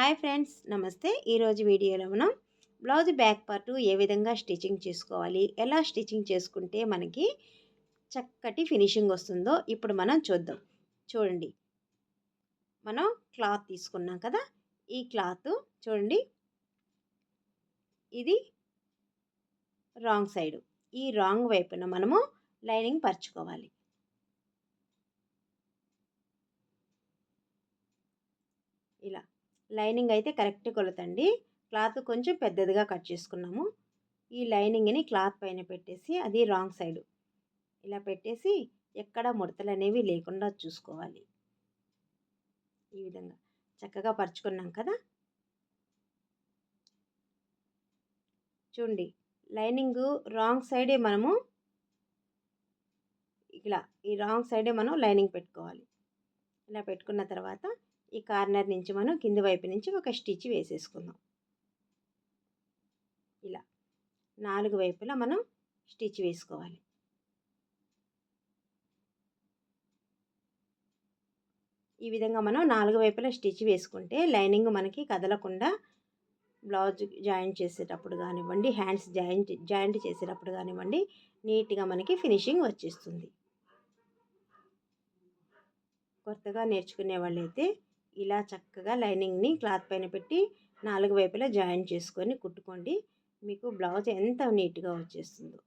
Hi friends నమస్తే. ఈరోజు వీడియోలో మనం బ్లౌజ్ బ్యాక్ పార్ట్ ఏ విధంగా స్టిచ్చింగ్ చేసుకోవాలి ఎలా స్టిచ్చింగ్ చేసుకుంటే మనకి చక్కటి ఫినిషింగ్ వస్తుందో ఇప్పుడు మనం చూద్దాం. చూడండి. మనం క్లాత్ తీసుకున్నాం కదా ఈ క్లాత్ చూడండి. ఇది రాంగ్ సైడ్. ఈ రాంగ్ వైపున మనము లైనింగ్ పరుచుకోవాలి ఇలా లైనింగ్ అయితే కరెక్ట్ కొలతండి. క్లాత్ కొంచెం పెద్దదిగా కట్ చేసుకున్నాము. ఈ లైనింగ్ని క్లాత్ పైన పెట్టేసి అది రాంగ్ సైడ్. ఇలా పెట్టేసి ఎక్కడ ముడతలు అనేవి లేకుండా చూసుకోవాలి. ఈ విధంగా. చక్కగా పరుచుకున్నాం కదా? చూడండి. లైనింగ్ రాంగ్ సైడే మనము ఇలా ఈ రాంగ్ సైడే మనం లైనింగ్ పెట్టుకోవాలి. ఇలా పెట్టుకున్న తర్వాత ఈ కార్నర్ నుంచి మనం కింది వైపు నుంచి ఒక స్టిచ్ వేసేసుకుందాం. ఇలా నాలుగు వైపులా మనం స్టిచ్ వేసుకోవాలి. ఈ విధంగా మనం నాలుగు వైపులా స్టిచ్ వేసుకుంటే లైనింగ్ మనకి కదలకుండా బ్లౌజ్ జాయింట్ చేసేటప్పుడు కానివ్వండి హ్యాండ్స్ జాయింట్ జాయింట్ చేసేటప్పుడు కానివ్వండి నీట్గా మనకి ఫినిషింగ్ వచ్చేస్తుంది. కొత్తగా నేర్చుకునే వాళ్ళైతే ఇలా చక్కగా లైనింగ్ని క్లాత్ పైన పెట్టి నాలుగు వైపులా జాయిన్ చేసుకొని కుట్టుకోండి. మీకు బ్లౌజ్ ఎంత నీట్గా వచ్చేస్తుందో.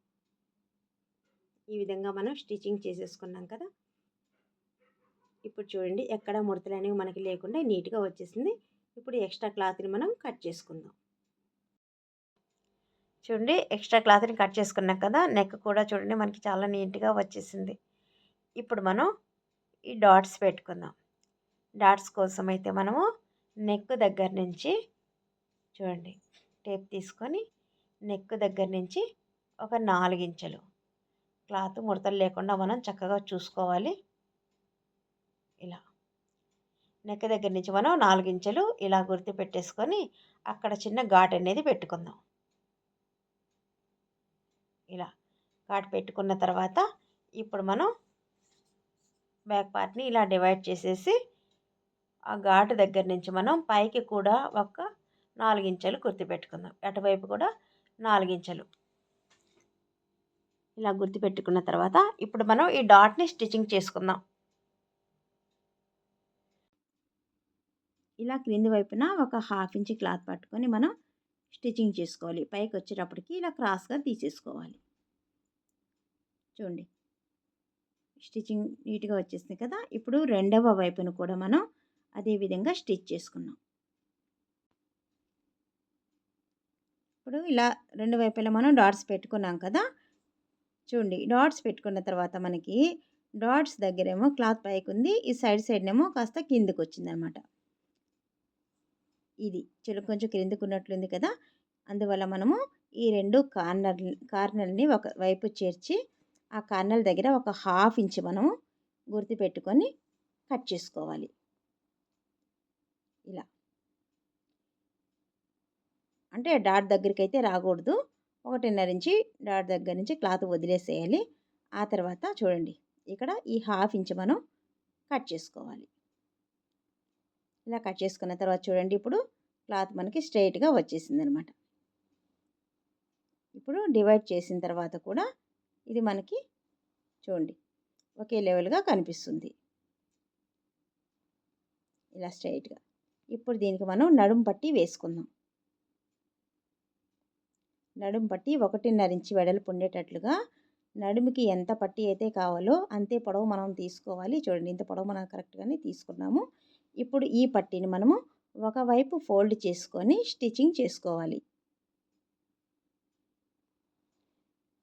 ఈ విధంగా మనం స్టిచ్చింగ్ చేసేసుకున్నాం కదా. ఇప్పుడు చూడండి ఎక్కడ ముడతలు అనేవి మనకి లేకుండా నీట్గా వచ్చేసింది. ఇప్పుడు ఎక్స్ట్రా క్లాత్ని మనం కట్ చేసుకుందాం. చూడండి ఎక్స్ట్రా క్లాత్ని కట్ చేసుకున్నాం కదా. నెక్ కూడా చూడండి మనకి చాలా నీట్గా వచ్చేసింది. ఇప్పుడు మనం ఈ డాట్స్ పెట్టుకుందాం. డాట్స్ కోసం అయితే మనము నెక్ దగ్గర నుంచి చూడండి టేప్ తీసుకొని నెక్ దగ్గర నుంచి ఒక నాలుగించెలు క్లాత్ ముడతలు లేకుండా మనం చక్కగా చూసుకోవాలి. ఇలా. నెక్ దగ్గర నుంచి మనం నాలుగించెలు ఇలా గుర్తు పెట్టేసుకొని అక్కడ చిన్న ఘాట్ అనేది పెట్టుకుందాం. ఇలా. ఘాట్ పెట్టుకున్న తర్వాత ఇప్పుడు మనం బ్యాక్ పార్ట్ని ఇలా డివైడ్ చేసేసి ఆ ఘాటు దగ్గర నుంచి మనం పైకి కూడా ఒక నాలుగించెలు గుర్తుపెట్టుకుందాం. అటువైపు కూడా నాలుగించెలు. ఇలా గుర్తుపెట్టుకున్న తర్వాత ఇప్పుడు మనం ఈ డాట్ని స్టిచ్చింగ్ చేసుకుందాం. ఇలా క్రింది వైపున ఒక హాఫ్ ఇంచ్ క్లాత్ పట్టుకొని మనం స్టిచ్చింగ్ చేసుకోవాలి. పైకి వచ్చేటప్పటికి ఇలా క్రాస్గా తీసేసుకోవాలి. చూడండి. స్టిచ్చింగ్ నీట్గా వచ్చేసింది కదా. ఇప్పుడు రెండవ వైపును కూడా మనం అదేవిధంగా స్టిచ్ చేసుకున్నాం. ఇప్పుడు ఇలా రెండు వైపులా మనం డాట్స్ పెట్టుకున్నాం కదా? చూడండి డాట్స్ పెట్టుకున్న తర్వాత మనకి డాట్స్ దగ్గరేమో క్లాత్ పైకి ఉంది ఈ సైడ్ సైడ్నేమో కాస్త కిందకు వచ్చిందనమాట ఇది చెడు కొంచెం క్రిందకు ఉన్నట్లుంది కదా? అందువల్ల మనము ఈ రెండు కార్నర్ కార్నర్ని ఒక వైపు చేర్చి ఆ కార్నర్ దగ్గర ఒక హాఫ్ ఇంచ్ మనము గుర్తుపెట్టుకొని కట్ చేసుకోవాలి. ఇలా. అంటే డాట్ దగ్గరికి అయితే రాకూడదు. ఒకటిన్నర ఇంచి డాట్ దగ్గర నుంచి క్లాత్ వదిలేసేయాలి. ఆ తర్వాత చూడండి ఇక్కడ ఈ హాఫ్ ఇంచ్ మనం కట్ చేసుకోవాలి. ఇలా కట్ చేసుకున్న తర్వాత చూడండి ఇప్పుడు క్లాత్ మనకి స్ట్రైట్గా వచ్చేసింది అనమాట ఇప్పుడు డివైడ్ చేసిన తర్వాత కూడా ఇది మనకి చూడండి ఒకే లెవెల్గా కనిపిస్తుంది. ఇలా స్ట్రైట్గా. ఇప్పుడు దీనికి మనం నడుం పట్టి వేసుకుందాం. నడుం పట్టి ఒకటిన్నర ఇంచి వెడల్పు ఉండేటట్లుగా నడుముకి ఎంత పట్టి అయితే కావాలో అంతే పొడవు మనం తీసుకోవాలి. చూడండి ఇంత పొడవు మనం కరెక్ట్గానే తీసుకున్నాము. ఇప్పుడు ఈ పట్టీని మనము ఒకవైపు ఫోల్డ్ చేసుకొని స్టిచ్చింగ్ చేసుకోవాలి.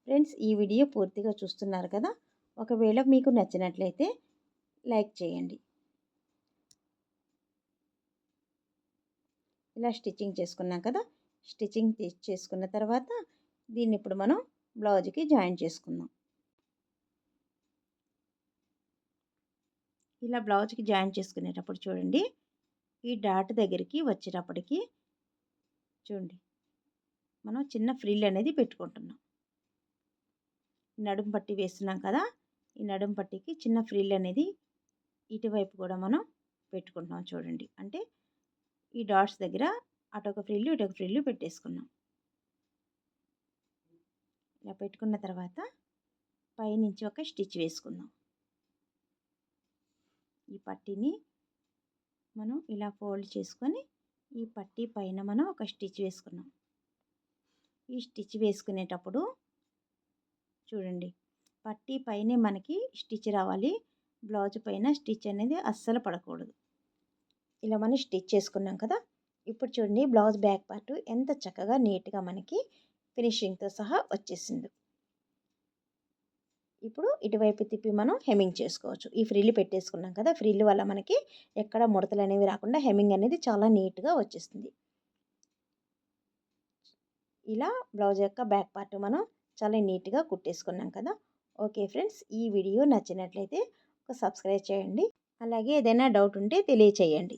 ఫ్రెండ్స్ ఈ వీడియో పూర్తిగా చూస్తున్నారు కదా? ఒకవేళ మీకు నచ్చినట్లయితే లైక్ చేయండి. ఇలా స్టిచ్చింగ్ చేసుకున్నాం కదా స్టిచ్చింగ్ చేసుకున్న తర్వాత దీన్ని ఇప్పుడు మనం బ్లౌజ్కి జాయిన్ చేసుకుందాం. ఇలా బ్లౌజ్కి జాయిన్ చేసుకునేటప్పుడు చూడండి ఈ డాట్ దగ్గరికి వచ్చేటప్పటికి చూడండి మనం చిన్న ఫ్రిల్ అనేది పెట్టుకుంటున్నాం. నడుం పట్టి వేస్తున్నాం కదా ఈ నడుం పట్టికి చిన్న ఫ్రిల్ అనేది ఇటువైపు కూడా మనం పెట్టుకుంటున్నాం చూడండి. అంటే ఈ డాట్స్ దగ్గర అటొక ఫ్రిల్లు ఇటొక ఫ్రిల్లు పెట్టేసుకున్నాం. ఇలా పెట్టుకున్న తర్వాత పైనుంచి ఒక స్టిచ్ వేసుకుందాం. ఈ పట్టీని మనం ఇలా ఫోల్డ్ చేసుకొని ఈ పట్టీ పైన మనం ఒక స్టిచ్ వేసుకున్నాం. ఈ స్టిచ్ వేసుకునేటప్పుడు చూడండి పట్టీ పైనే మనకి స్టిచ్ రావాలి. బ్లౌజ్ పైన స్టిచ్ అనేది అస్సలు పడకూడదు. ఇలా మనం స్టిచ్ చేసుకున్నాం కదా! ఇప్పుడు చూడండి బ్లౌజ్ బ్యాక్ పార్ట్ ఎంత చక్కగా నీట్గా మనకి ఫినిషింగ్తో సహా వచ్చేసింది. ఇప్పుడు ఇటువైపు తిప్పి మనం హెమ్మింగ్ చేసుకోవచ్చు. ఈ ఫ్రిల్లు పెట్టేసుకున్నాం కదా! ఫ్రిల్లు వల్ల మనకి ఎక్కడ ముడతలు అనేవి రాకుండా హెమ్మింగ్ అనేది చాలా నీట్గా వచ్చేస్తుంది ఇలా బ్లౌజ్ యొక్క బ్యాక్ పార్ట్ మనం చాలా నీట్గా కుట్టేసుకున్నాం కదా! ఓకే ఫ్రెండ్స్ ఈ వీడియో నచ్చినట్లయితే ఒక సబ్స్క్రైబ్ చేయండి. అలాగే ఏదైనా డౌట్ ఉంటే తెలియచేయండి.